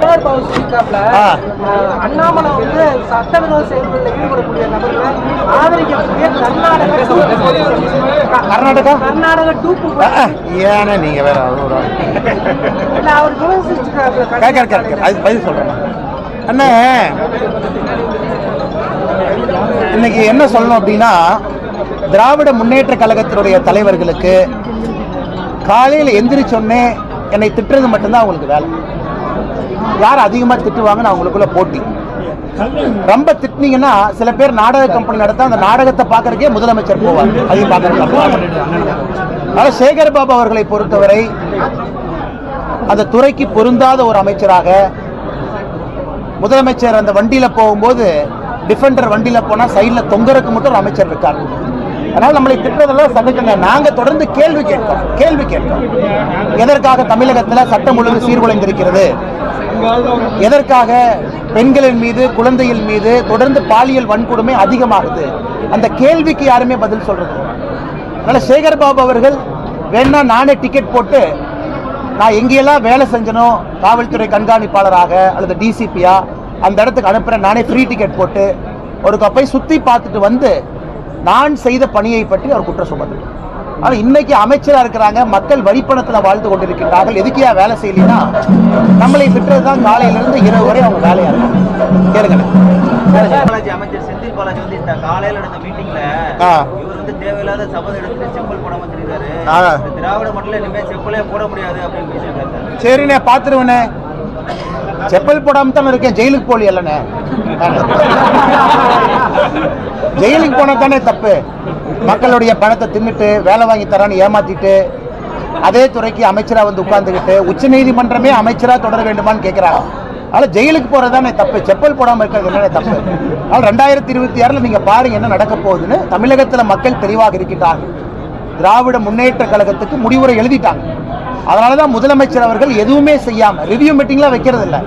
சேகர் பாபு சொல்லியிருக்காப்ல, அண்ணாமலை வந்து சட்டவிரோத செயல்களில் ஈடுபடக்கூடிய நபர்களை ஆதரிக்கக்கூடிய கர்நாடக கர்நாடகா? கர்நாடக டூப்பு ஏன்னா நீங்க வேற. இல்ல அவர் விமர்சிச்சிருக்காப்ல கேட்க கேட்க அது பதில் சொல்றேன். அண்ணே. இன்னைக்கு என்ன சொல்லணும் அப்படின்னா திராவிட முன்னேற்ற கழகத்தினுடைய தலைவர்களுக்கு காலையில் எந்திரிச்சொன்னே என்னை திட்டுறது மட்டும்தான் அவங்களுக்கு வேலை. யார் அதிகமாக திட்டுவாங்கன்னு அவங்களுக்குள்ள போட்டி. ரொம்ப திட்டினீங்கன்னா சில பேர் நாடக கம்பெனி நடத்த அந்த நாடகத்தை பார்க்கறதுக்கே முதலமைச்சர் போவார். அதையும் பார்க்கறதுக்கு சேகர் பாபு அவர்களை பொறுத்தவரை அந்த துறைக்கு பொருந்தாத ஒரு அமைச்சராக முதலமைச்சர் அந்த வண்டியில போகும்போது டிஃபெண்டர் வண்டியில போனால் சைடில் தொங்கறதுக்கு மட்டும் ஒரு அமைச்சர் இருக்கார். அதனால் நம்மளை திட்டுறதெல்லாம் சந்திக்கல நாங்கள் தொடர்ந்து கேள்வி கேட்கிறோம். கேள்வி கேட்கிறோம். எதற்காக தமிழகத்தில் சட்டம் ஒழுங்கு சீர்குலைந்திருக்கிறது? எதற்காக பெண்களின் மீது குழந்தையின் மீது தொடர்ந்து பாலியல் வன்கொடுமை அதிகமாகுது? அந்த கேள்விக்கு யாருமே பதில் சொல்றது அதனால சேகர் பாபு அவர்கள் வேணா நானே டிக்கெட் போட்டு நான் எங்கெல்லாம் வேலை செஞ்சனோ காவல்துறை கண்காணிப்பாளராக அல்லது டிசிபியா அந்த இடத்துக்கு அனுப்புறேன். நானே ஃப்ரீ டிக்கெட் போட்டு ஒரு கப்பை சுத்தி பார்த்துட்டு வந்து நான் செய்த பணியை பற்றி அவர் குற்றம் சுமத்துறார் ஆனால் இன்னைக்கு அமைச்சரா இருக்கிறாங்க மக்கள் வழிப்பணத்தில் வாழ்ந்து கொண்டிருக்கின்றார்கள். எதுக்கியா வேலை செய்யலைன்னா நம்மளை விட்டுறது தான் காலையிலிருந்து இரவு வரை அவங்க வேலையா இருக்கும் பாலாஜி அமைச்சர் செந்தில் பாலாஜி வந்து இந்த காலையில நடந்த மீட்டிங்ல. இவர் வந்து தேவையில்லாத சபதம் எடுத்துட்டு செப்பல் போடாம. இந்த திராவிட மண்டல இனிமே செப்பலே போட முடியாது அப்படின்னு பேசியிருக்காரு சரிண்ணே பார்த்துருவேண்ணே செப்பல் போடாம தானே இருக்கேன் ஜெயிலுக்கு போலி இல்லைண்ணே ஜெயிலுக்கு போனா தானே தப்பு. மக்களுடைய பணத்தை தின்னுட்டு வேலை வாங்கி தரான்னு ஏமாத்திட்டு அதே துறைக்கு அமைச்சரா வந்து உட்கார்ந்துக்கிட்டு உச்ச நீதிமன்றமே அமைச்சரா தொடர வேண்டுமான்னு கேட்கிறாங்க அதனால ஜெயிலுக்கு போறதுதானே தப்பு. செப்பல் போடாம இருக்கிறது என்னென்ன தப்பு? அதனால ரெண்டாயிரத்தி இருபத்தி ஆறுல நீங்க பாருங்க என்ன நடக்க போகுதுன்னு தமிழகத்துல மக்கள் தெளிவாக இருக்கின்றார்கள். திராவிட முன்னேற்ற கழகத்துக்கு முடிவுரை எழுதிட்டாங்க. அதனால தான் முதலமைச்சர் அவர்கள் எதுவுமே செய்யாம ரிவ்யூ மீட்டிங்லாம் வைக்கிறது இல்லை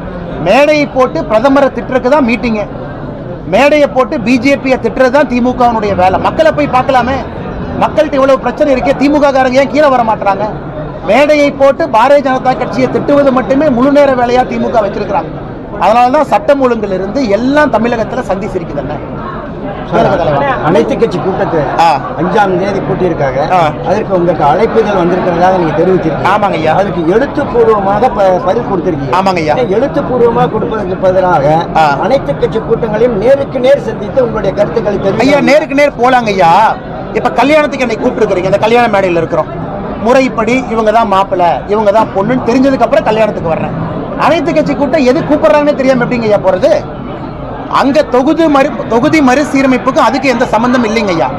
மேடையை போட்டு பிரதமரை திட்டுறதுக்கு தான் மீட்டிங்கு மேடையை போட்டு பிஜேபியை திட்டுறது தான் திமுகவினுடைய வேலை. மக்களை போய் பார்க்கலாமே. மக்கள்கிட்ட இவ்வளவு பிரச்சனை இருக்கே திமுக காரங்க ஏன் கீழே வர மாட்டாங்க மேடையை போட்டு பாரதிய ஜனதா கட்சியை திட்டுவது மட்டுமே முழு நேர வேலையாக திமுக வச்சிருக்கிறாங்க. அதனால தான் சட்டம் ஒழுங்கிலிருந்து எல்லாம் தமிழகத்தில் சந்திச்சிருக்குதுன்னு அனைத்து கட்சி கூட்டத்தை. அஞ்சாம் தேதி கூட்டியிருக்காங்க. அதற்கு உங்களுக்கு அழைப்புதல் வந்திருக்கிறதாக நீங்க தெரிவிச்சிருக்கீங்க ஆமாங்க ஐயா. அதுக்கு எழுத்துப்பூர்வமாக ப- பதில் கொடுத்திருக்கீங்க ஆமாங்க ஐயா. எழுத்துப்பூர்வமாக கொடுப்பதற்கு பதிலாக. அனைத்து கட்சி கூட்டங்களையும் நேருக்கு நேர் சந்தித்து உங்களுடைய கருத்துக்களை ஐயா தெரிவிக்க நேருக்கு நேர் போலாங்க ஐயா இப்ப கல்யாணத்துக்கு என்னை கூப்பிட்டுருக்கீங்க இந்த கல்யாண மேடையில் இருக்கிறோம் முறைப்படி இவங்க தான் மாப்பிள்ளை இவங்க தான் பொண்ணுன்னு தெரிஞ்சதுக்கு அப்புறம் கல்யாணத்துக்கு வர்றேன் அனைத்து கட்சி கூட்டம் எது கூப்பிடுறாங்கன்னு தெரியாம எப்படிங்க ஐயா போறது அங்கே தொகுதி மறு தொகுதி மறுசீரமைப்புக்கும் அதுக்கு எந்த சம்பந்தம் இல்லைங்க ஐயா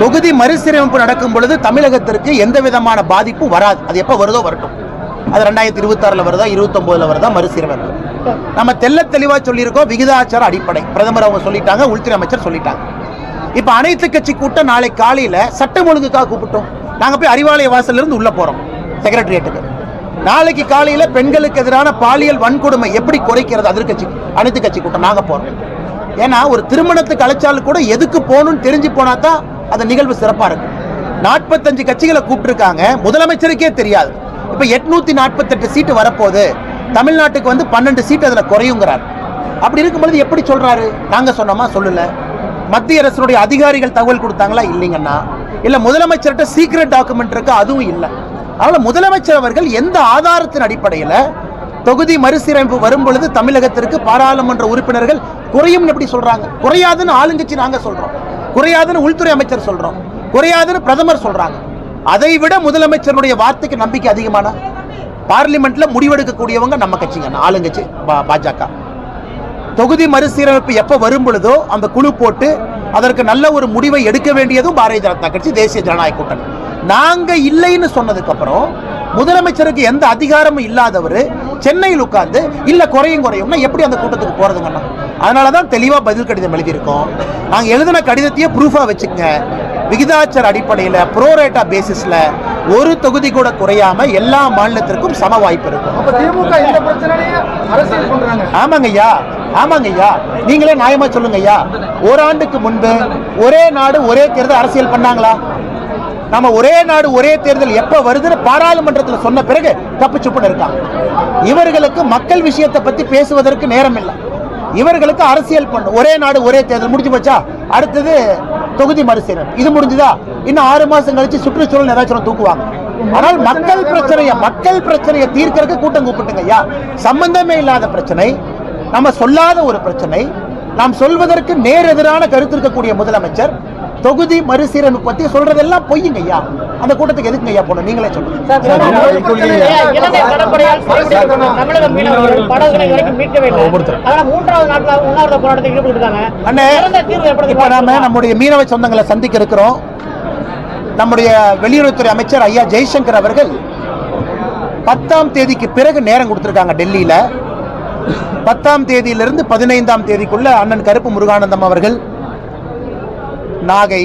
தொகுதி மறுசீரமைப்பு நடக்கும் பொழுது தமிழகத்திற்கு எந்த விதமான பாதிப்பும் வராது. அது எப்போ வருதோ வரட்டும். அது ரெண்டாயிரத்தி இருபத்தாறில் வருதா இருபத்தொம்போதில் வருதா மறுசீரமைப்பு. நம்ம தெல்ல தெளிவாக சொல்லியிருக்கோம் விகிதாச்சார அடிப்படை. பிரதமர் அவங்க சொல்லிட்டாங்க உள்துறை அமைச்சர் சொல்லிட்டாங்க. இப்போ அனைத்து கட்சி கூட்டம் நாளை காலையில் சட்டம் ஒழுங்குக்காக கூப்பிட்டோம். நாங்கள் போய் அறிவாலய வாசல்லேருந்து உள்ளே போகிறோம் செக்ரட்டரியேட்டுக்கு நாளைக்கு காலையில் பெண்களுக்கு எதிரான பாலியல் வன்கொடுமை எப்படி குறைக்கிறது அதிர்கட்சி அனைத்து கட்சி கூட்டம் நாங்கள் போகிறோம் ஏன்னா ஒரு திருமணத்துக்கு அழைச்சாலும் கூட எதுக்கு போகணும்னு தெரிஞ்சு போனா தான் அந்த நிகழ்வு சிறப்பாக இருக்கும். நாற்பத்தஞ்சு கட்சிகளை கூப்பிட்டுருக்காங்க. முதலமைச்சருக்கே தெரியாது. இப்போ எட்நூத்தி நாற்பத்தெட்டு சீட்டு வரப்போகுது. தமிழ்நாட்டுக்கு வந்து பன்னெண்டு சீட்டு அதில் குறையுங்கிறார். அப்படி இருக்கும்பொழுது எப்படி சொல்கிறாரு நாங்கள் சொன்னோமா? சொல்லலை. மத்திய அரசுடைய அதிகாரிகள் தகவல் கொடுத்தாங்களா? இல்லைங்கன்னா இல்லை முதலமைச்சர்கிட்ட சீக்ரெட் டாக்குமெண்ட் இருக்கு? அதுவும் இல்லை. அதனால் முதலமைச்சர் அவர்கள் எந்த ஆதாரத்தின் அடிப்படையில் தொகுதி மறுசீரமைப்பு வரும் பொழுது தமிழகத்திற்கு பாராளுமன்ற உறுப்பினர்கள் குறையும் எப்படி சொல்றாங்க? குறையாதுன்னு ஆளுங்கட்சி நாங்க சொல்றோம். குறையாதுன்னு உள்துறை அமைச்சர் சொல்றோம். குறையாதுன்னு பிரதமர் சொல்றாங்க. அதை விட முதலமைச்சருடைய வார்த்தைக்கு நம்பிக்கை அதிகமான? பார்லிமெண்ட்ல முடிவெடுக்கக்கூடியவங்க நம்ம கட்சிங்க ஆளுங்கட்சி பா- பாஜக. தொகுதி மறுசீரமைப்பு எப்போ வரும் பொழுதோ அந்த குழு போட்டு அதற்கு நல்ல ஒரு முடிவை எடுக்க வேண்டியதும் பாரதிய ஜனதா கட்சி தேசிய ஜனநாயக கூட்டணி. நாங்க இல்லைன்னு சொன்னதுக்கு அப்புறம் முதலமைச்சருக்கு எந்த அதிகாரமும் இல்லாதவர் சென்னையில் உட்கார்ந்து இல்ல குறையும் குறையும்னா எப்படி அந்த கூட்டத்துக்கு போறதுங்கண்ணா அதனால தான் தெளிவா பதில் கடிதம் எழுதியிருக்கோம். நாங்க எழுதின கடிதத்தையே ப்ரூஃபா வச்சுக்கங்க. விகிதாச்சார அடிப்படையில் ப்ரோரேட்டா பேசிஸ்ல ஒரு தொகுதி கூட குறையாம எல்லா மாநிலத்திற்கும் சம வாய்ப்பு இருக்கும். ஆமாங்க ஐயா ஆமாங்க ஐயா நீங்களே நியாயமா சொல்லுங்க ஐயா ஓராண்டுக்கு முன்பு ஒரே நாடு ஒரே தேர்தல் அரசியல் பண்ணாங்களா? நம்ம ஒரே நாடு ஒரே தேர்தல் எப்ப வருதுன்னு பாராளுமன்றத்தில் சொன்ன பிறகு தப்புச்சுப்புன்னு இருக்காங்க. இவர்களுக்கு மக்கள் விஷயத்தை பத்தி பேசுவதற்கு நேரம் இல்லை இவர்களுக்கு அரசியல் பண்ணும் ஒரே நாடு ஒரே தேர்தல் முடிஞ்சு போச்சா? அடுத்தது தொகுதி மறுசீரன் இது முடிஞ்சுதா? இன்னும் ஆறு மாசம் கழிச்சு சுற்றுச்சூழல் ஏதாச்சும் தூக்குவாங்க. ஆனால் மக்கள் பிரச்சனையை மக்கள் பிரச்சனையை தீர்க்கறதுக்கு கூட்டம் கூப்பிட்டுங்க ஐயா. சம்பந்தமே இல்லாத பிரச்சனை நம்ம சொல்லாத ஒரு பிரச்சனை நாம் சொல்வதற்கு நேர் எதிரான கருத்து இருக்கக்கூடிய முதலமைச்சர் தொகுதி மறுசீரமைப்பு பத்தி சொல்றதெல்லாம் பொய்யுங்க ஐயா அந்த கூட்டத்துக்கு எதுக்குங்க ஐயா போகணும்? நீங்களே சொல்லுங்க. நாம நம்முடைய மீனவ சொந்தங்களை சந்திக்க இருக்கிறோம். நம்முடைய வெளியுறவுத்துறை அமைச்சர் ஐயா ஜெய்சங்கர் அவர்கள் பத்தாம் தேதிக்கு பிறகு நேரம் கொடுத்திருக்காங்க டெல்லியில. பத்தாம் தேதியிலிருந்து பதினைந்தாம் தேதிக்குள்ள அண்ணன் கருப்பு முருகானந்தம் அவர்கள் நாகை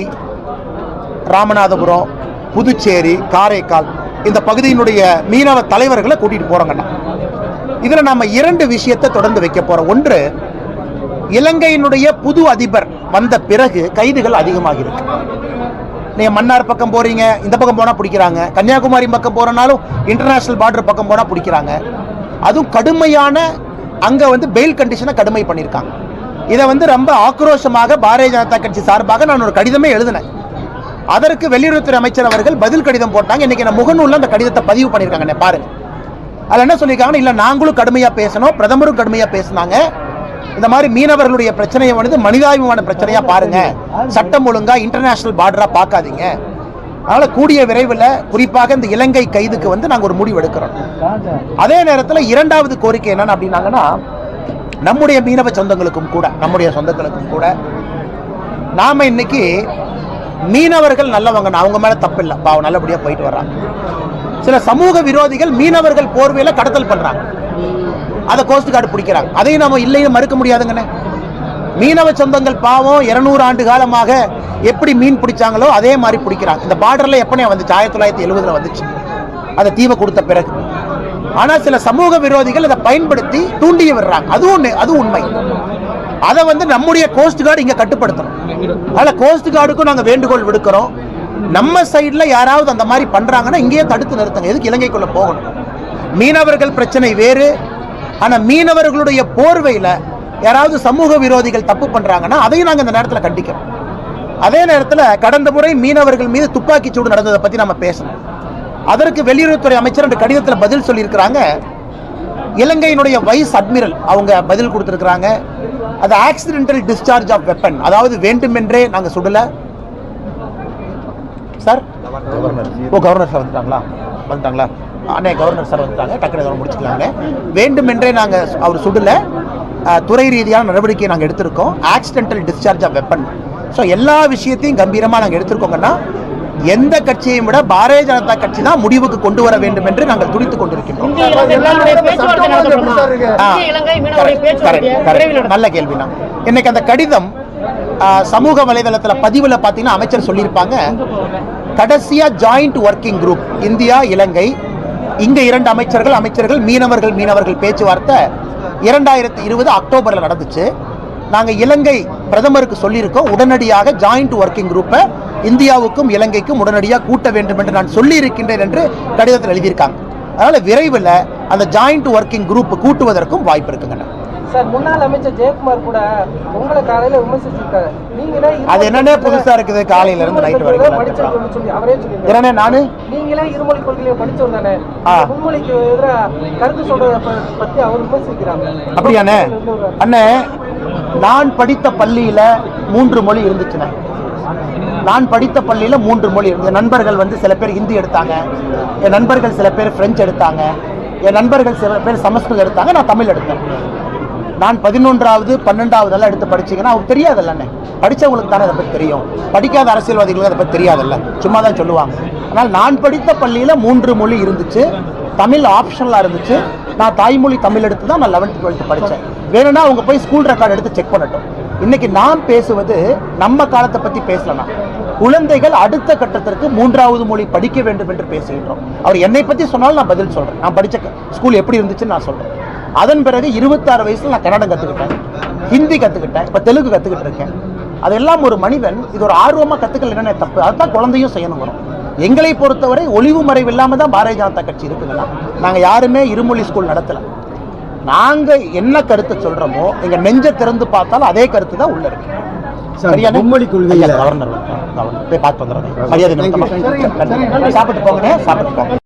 ராமநாதபுரம் புதுச்சேரி காரைக்கால் இந்த பகுதியினுடைய மீனவ தலைவர்களை கூட்டிட்டு போறோங்கண்ணா இதில் நம்ம இரண்டு விஷயத்தை தொடர்ந்து வைக்க போகிறோம் ஒன்று இலங்கையினுடைய புது அதிபர் வந்த பிறகு கைதுகள் அதிகமாக இருக்கு. நீங்கள் மன்னார் பக்கம் போகிறீங்க இந்த பக்கம் போனால் பிடிக்கிறாங்க. கன்னியாகுமரி பக்கம் போகிறனாலும் இன்டர்நேஷ்னல் பார்டர் பக்கம் போனால் பிடிக்கிறாங்க. அதுவும் கடுமையான அங்கே வந்து பெயில் கண்டிஷனை கடுமை பண்ணியிருக்காங்க இதை வந்து ரொம்ப ஆக்ரோஷமாக பாரதிய ஜனதா கட்சி சார்பாக நான் ஒரு கடிதமே எழுதினேன். அதற்கு வெளியுறவுத்துறை அமைச்சர் அவர்கள் பதில் கடிதம் போட்டாங்க. இன்னைக்கு நான் முகநூலில் அந்த கடிதத்தை பதிவு பண்ணியிருக்காங்க. பாருங்க. அதில் என்ன சொல்லியிருக்காங்கன்னா இல்லை நாங்களும் கடுமையாக பேசணும். பிரதமரும் கடுமையாக பேசினாங்க. இந்த மாதிரி மீனவர்களுடைய பிரச்சனையை வந்து மனிதாபிமான பிரச்சனையாக பாருங்க. சட்டம் ஒழுங்காக இன்டர்நேஷனல் பார்டராக பார்க்காதீங்க. அதனால் கூடிய விரைவில் குறிப்பாக இந்த இலங்கை கைதுக்கு வந்து நாங்கள் ஒரு முடிவு எடுக்கிறோம். அதே நேரத்தில் இரண்டாவது கோரிக்கை என்னென்னு அப்படின்னாங்கன்னா நம்முடைய மீனவ சொந்தங்களுக்கும் கூட நம்முடைய சொந்தங்களுக்கும் கூட நாம் இன்னைக்கு மீனவர்கள் நல்லவங்க அவங்க மேலே தப்பு இல்லை பாவம் நல்லபடியாக போயிட்டு வர்றாங்க. சில சமூக விரோதிகள் மீனவர்கள் போர்வையில் கடத்தல் பண்ணுறாங்க அதை கோஸ்ட் கார்டு பிடிக்கிறாங்க. அதையும் நம்ம இல்லைன்னு மறுக்க முடியாதுங்கண்ணே. மீனவ சொந்தங்கள் பாவம் இருநூறு ஆண்டு காலமாக எப்படி மீன் பிடிச்சாங்களோ அதே மாதிரி பிடிக்கிறாங்க. இந்த பார்டரில் எப்பனே வந்துச்சு? ஆயிரத்தி தொள்ளாயிரத்தி எழுபதில் வந்துச்சு. அதை தீவை கொடுத்த பிறகு. ஆனா சில சமூக விரோதிகள் அதை பயன்படுத்தி தூண்டிய விடுறாங்க. அதுவும் நெ- அது உண்மை. அதை வந்து நம்முடைய கோஸ்ட் கார்டு இங்க கட்டுப்படுத்தணும். அதனால கோஸ்ட் கார்டுக்கும் நாங்க வேண்டுகோள் விடுக்கிறோம். நம்ம சைடில் யாராவது அந்த மாதிரி பண்றாங்கன்னா இங்கேயே தடுத்து நிறுத்துங்க. எதுக்கு இலங்கைக்குள்ள போகணும்? மீனவர்கள் பிரச்சனை வேறு. ஆனா மீனவர்களுடைய போர்வையில யாராவது சமூக விரோதிகள் தப்பு பண்றாங்கன்னா அதையும் நாங்க இந்த நேரத்தில் கண்டிக்கிறோம். அதே நேரத்தில் கடந்த முறை மீனவர்கள் மீது துப்பாக்கி சூடு நடந்ததை பற்றி நம்ம பேசணும். அதற்கு வெளியுறவுத்துறை அமைச்சர் அந்த கடிதத்துல பதில் சொல்லியிருக்கிறாங்க. இலங்கையினுடைய வைஸ் அட்மிரல் அவங்க பதில் கொடுத்திருக்கிறாங்க. அது ஆக்சிடென்டல் டிஸ்சார்ஜ் ஆஃப் வெப்பன் அதாவது வேண்டுமென்றே நாங்க சுடல. சார் ஓ கவர்னர் சார் வந்துட்டாங்களா? வந்துட்டாங்களா? அண்ணே கவர்னர் சார் வந்துட்டாங்க. டக்குனு கவர்னர் முடிச்சுக்கலாங்க வேண்டுமென்றே நாங்க அவர் சுடல. துறை ரீதியான நடவடிக்கையை நாங்கள் எடுத்திருக்கோம். Accidental discharge of weapon so எல்லா விஷயத்தையும் கம்பீரமாக நாங்கள் எடுத்திருக்கோங்கன்னா எந்த கட்சியையும் விட பாரதிய ஜனதா கட்சி தான் முடிவுக்கு கொண்டு வர வேண்டும் என்று நாங்கள் துடித்துக் கொண்டிருக்கின்றோம். நல்ல கேள்வினா இன்னைக்கு அந்த கடிதம் சமூக வலைதளத்துல பதிவுல பாத்தீங்கன்னா அமைச்சர் சொல்லியிருப்பாங்க. கடைசியா joint working group India Ilangai இங்க இரண்டு அமைச்சர்கள் அமைச்சர்கள் மீனவர்கள் மீனவர்கள் பேச்சுவார்த்தை இரண்டாயிரத்தி இருபது அக்டோபர்ல நடந்துச்சு. நாங்க இலங்கை பிரதமருக்கு சொல்லியிருக்கோம். உடனடியாக ஜாயிண்ட் ஒர்க்கிங் குரூப்பை இந்தியாவுக்கும் இலங்கைக்கும் உடனடியாக கூட்ட வேண்டும் என்று நான் சொல்லி இருக்கின்றேன் என்று கடிதத்தில் எழுதியிருக்காங்க. அதனால விரைவில் அந்த ஜாயிண்ட் ஒர்க்கிங் குரூப் கூட்டுவதற்கும் வாய்ப்பு இருக்குங்க சார் முன்னாள் அமைச்சர் ஜெயக்குமார் கூட உங்களை காலையில விமர்சிச்சிருக்காரு. நீங்களே அது என்னன்னே புதுசா இருக்குது? காலையில இருந்து இருமல் வரைக்கும். சொல்லி அவரே என்னண்ணே நானு? நீங்களே இருமொழி கொள்கையில படிச்சவர் தானே? ஆ. முன்மொழிக்கு எதிராக கருத்து சொல்றத பத்தி அவர் விமர்சிக்கிறாங்க அப்படியாண்ணே. அண்ணே நான் படித்த பள்ளியில மூன்று மொழி இருந்துச்சுண்ணே. நான் படித்த பள்ளியில் மூன்று மொழி இருந்தது நண்பர்கள் வந்து சில பேர் ஹிந்தி எடுத்தாங்க. என் நண்பர்கள் சில பேர் ஃப்ரெஞ்சு எடுத்தாங்க. என் நண்பர்கள் சில பேர் சமஸ்கிருதம் எடுத்தாங்க. நான் தமிழ் எடுத்தேன். நான் பதினொன்றாவது பன்னெண்டாவது எல்லாம் எடுத்து படிச்சீங்கன்னா அவங்களுக்கு தெரியாதுல்ல அண்ணே தானே அதை பற்றி தெரியும். படிக்காத அரசியல்வாதிகளுக்கு அதை பற்றி தெரியாதுல்ல. சும்மா தான் சொல்லுவாங்க. ஆனால் நான் படித்த பள்ளியில் மூன்று மொழி இருந்துச்சு. தமிழ் ஆப்ஷனலாக இருந்துச்சு. நான் தாய்மொழி தமிழ் எடுத்து தான் நான் லெவன்த் டுவெல்த்து படித்தேன் வேணும்னா அவங்க போய் ஸ்கூல் ரெக்கார்டு எடுத்து செக் பண்ணட்டும். இன்றைக்கி நான் பேசுவது நம்ம காலத்தை பற்றி பேசலாம் குழந்தைகள் அடுத்த கட்டத்திற்கு மூன்றாவது மொழி படிக்க வேண்டும் என்று பேசுகின்றோம். அவர் என்னை பற்றி சொன்னாலும் நான் பதில் சொல்கிறேன் நான் படித்த ஸ்கூல் எப்படி இருந்துச்சுன்னு நான் சொல்கிறேன் அதன் பிறகு இருபத்தாறு வயசில் நான் கன்னடம் கற்றுக்கிட்டேன் ஹிந்தி கற்றுக்கிட்டேன் இப்போ தெலுங்கு கற்றுக்கிட்டு இருக்கேன். அதெல்லாம் ஒரு மனிதன் இது ஒரு ஆர்வமாக கற்றுக்கல என்னென்ன தப்பு? அதுதான் குழந்தையும் செய்யணும் வரும் எங்களை பொறுத்தவரை ஒளிவு மறைவு இல்லாமல் தான் பாரதிய ஜனதா கட்சி இருக்குதுன்னா நாங்கள் யாருமே இருமொழி ஸ்கூல் நடத்தலை. நாங்கள் என்ன கருத்தை சொல்கிறோமோ எங்கள் நெஞ்சை திறந்து பார்த்தாலும் அதே கருத்து தான் உள்ளே இருக்குது சரியான மும்மொழி கொள்கையில் கவர்னர் போய் பார்த்து வந்துடுறேன். மரியாதை சாப்பிட்டு போங்கண்ணே சாப்பிட்டு போங்க.